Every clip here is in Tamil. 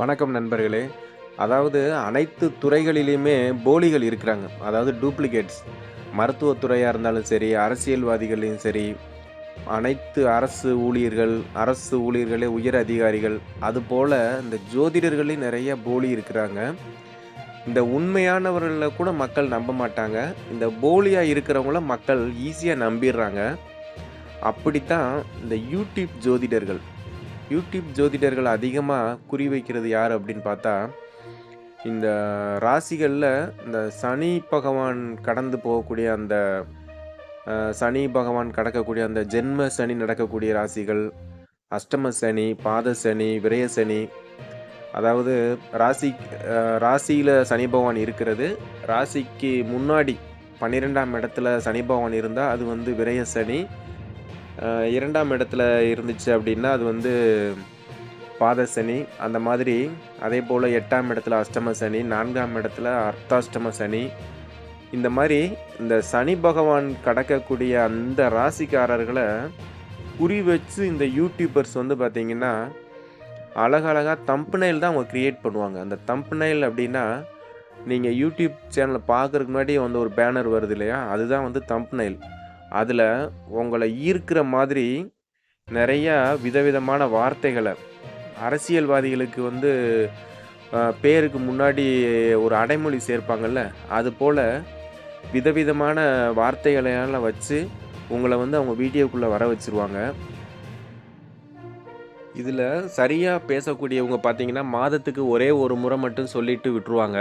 வணக்கம் நண்பர்களே. அதாவது அனைத்து துறைகளிலையுமே போலிகள் இருக்கிறாங்க. அதாவது டூப்ளிகேட்ஸ் மருத்துவத்துறையாக இருந்தாலும் சரி அரசியல்வாதிகளையும் சரி அனைத்து அரசு ஊழியர்கள் அரசு ஊழியர்களே உயர் அதிகாரிகள் அதுபோல் இந்த ஜோதிடர்களையும் நிறைய போலி இருக்கிறாங்க. இந்த உண்மையானவர்களை கூட மக்கள் நம்ப மாட்டாங்க. இந்த போலியாக இருக்கிறவங்கள மக்கள் ஈஸியாக நம்பிடுறாங்க. அப்படித்தான் இந்த யூடியூப் ஜோதிடர்கள். யூடியூப் ஜோதிடர்கள் அதிகமாக குறி வைக்கிறது யார் அப்படின்னு பார்த்தா இந்த ராசிகளில் இந்த சனி பகவான் கடந்து போகக்கூடிய அந்த சனி பகவான் கடக்கக்கூடிய அந்த ஜென்ம சனி நடக்கக்கூடிய ராசிகள் அஷ்டம சனி பாத சனி விரய சனி அதாவது ராசி ராசியில் சனி பகவான் இருக்கிறது. ராசிக்கு முன்னாடி பன்னிரெண்டாம் இடத்துல சனி பகவான் இருந்தால் அது வந்து விரய சனி இரண்டாம் இடத்துல இருந்துச்சு அப்படின்னா அது வந்து பாத சனி அந்த மாதிரி அதே போல் எட்டாம் இடத்துல அஷ்டம சனி நான்காம் இடத்துல அர்த்தாஷ்டம சனி. இந்த மாதிரி இந்த சனி பகவான் கடக்கக்கூடிய அந்த ராசிக்காரர்களை குறி வச்சு இந்த யூடியூபர்ஸ் வந்து பார்த்திங்கன்னா அழகழகாக நைல் தான் அவங்க க்ரியேட் பண்ணுவாங்க. அந்த தம்பனைல் அப்படின்னா நீங்கள் யூடியூப் சேனலை பார்க்குறதுக்கு முன்னாடி வந்து ஒரு பேனர் வருது இல்லையா? அதுதான் வந்து தம்பனைல் அதில் உங்களை ஈர்க்கிற மாதிரி நிறையா விதவிதமான வார்த்தைகளை. அரசியல்வாதிகளுக்கு வந்து பேருக்கு முன்னாடி ஒரு அடைமொழி சேர்ப்பாங்கல்ல அது போல் விதவிதமான வார்த்தைகளையெல்லாம் வச்சு உங்களை வந்து அவங்க வீடியோக்குள்ளே வர வச்சிருவாங்க. இதில் சரியாக பேசக்கூடியவங்க பார்த்தீங்கன்னா மாதத்துக்கு ஒரே ஒரு முறை மட்டும் சொல்லிட்டு விட்டுருவாங்க.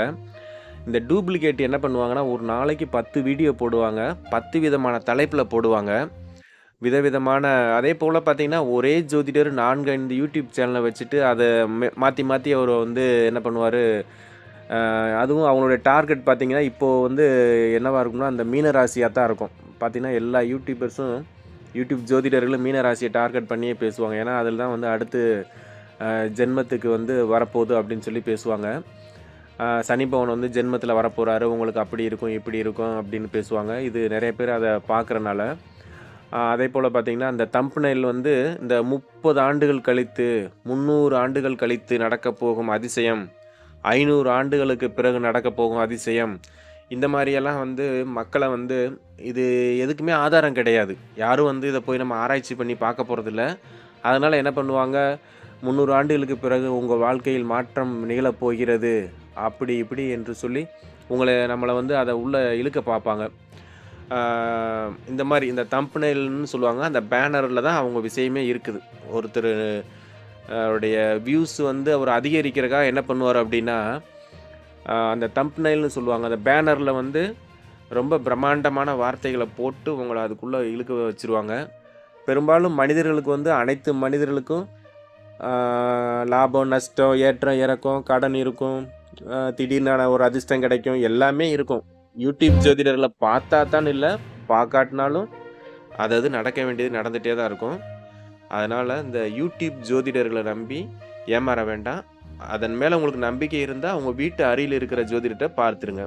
இந்த டூப்ளிகேட் என்ன பண்ணுவாங்கன்னா ஒரு நாளைக்கு பத்து வீடியோ போடுவாங்க. பத்து விதமான தலைப்பில் போடுவாங்க. விதவிதமான அதே போல் பார்த்தீங்கன்னா ஒரே ஜோதிடர் நான்கு ஐந்து யூடியூப் சேனலை வச்சுட்டு அதை மாற்றி மாற்றி அவர் வந்து என்ன பண்ணுவார்? அதுவும் அவங்களுடைய டார்கெட் பார்த்திங்கன்னா இப்போது வந்து என்னவாக இருக்கும்னா அந்த மீன ராசியாக தான் இருக்கும். பார்த்திங்கன்னா எல்லா யூடியூபர்ஸும் யூடியூப் ஜோதிடர்களும் மீன ராசியை டார்கெட் பண்ணியே பேசுவாங்க. ஏன்னா அதில் தான் வந்து அடுத்து ஜென்மத்துக்கு வந்து வரப்போகுது அப்படின்னு சொல்லி பேசுவாங்க. சனி பவன் வந்து ஜென்மத்தில் வரப்போகிறாரு உங்களுக்கு அப்படி இருக்கும் இப்படி இருக்கும் அப்படின்னு பேசுவாங்க. இது நிறைய பேர் அதை பார்க்குறனால. அதே போல் பார்த்திங்கன்னா அந்த தம்பனைல் வந்து இந்த முப்பது ஆண்டுகள் கழித்து முந்நூறு ஆண்டுகள் கழித்து நடக்கப் போகும் அதிசயம். ஐநூறு ஆண்டுகளுக்கு பிறகு நடக்கப் போகும் அதிசயம். இந்த மாதிரியெல்லாம் வந்து மக்களை வந்து இது எதுக்குமே ஆதாரம் கிடையாது. யாரும் வந்து இதை போய் நம்ம ஆராய்ச்சி பண்ணி பார்க்க போகிறதில்ல அதனால் என்ன பண்ணுவாங்க? முந்நூறு ஆண்டுகளுக்கு பிறகு உங்கள் வாழ்க்கையில் மாற்றம் நிகழப் போகிறது. அப்படி இப்படி என்று சொல்லி உங்களை நம்மளை வந்து அதை உள்ளே இழுக்க பார்ப்பாங்க. இந்த மாதிரி இந்த தம்பனைல்னு சொல்லுவாங்க அந்த பேனரில் தான் அவங்க விஷயமே இருக்குது. ஒருத்தர் அவருடைய வியூஸ் வந்து அவர் அதிகரிக்கிறக்காக என்ன பண்ணுவார் அப்படின்னா அந்த தம்பனைல்னு சொல்லுவாங்க அந்த பேனரில் வந்து ரொம்ப பிரம்மாண்டமான வார்த்தைகளை போட்டு உங்களை அதுக்குள்ளே இழுக்க வச்சுருவாங்க. பெரும்பாலும் மனிதர்களுக்கு வந்து அனைத்து மனிதர்களுக்கும் லாபம் நஷ்டம் ஏற்றம் இறக்கம் கடன் இருக்கும். திடீர்னான ஒரு அதிர்ஷ்டம் கிடைக்கும். எல்லாமே இருக்கும். யூடியூப் ஜோதிடர்களை பார்த்தா தான் இல்லை பார்க்காட்டினாலும் அது அது நடக்க வேண்டியது நடந்துகிட்டே தான் இருக்கும். அதனால் இந்த யூடியூப் ஜோதிடர்களை நம்பி ஏமாற வேண்டாம். அதன் மேலே உங்களுக்கு நம்பிக்கை இருந்தால் உங்கள் வீட்டு அருகில் இருக்கிற ஜோதிடத்தை பார்த்துருங்க.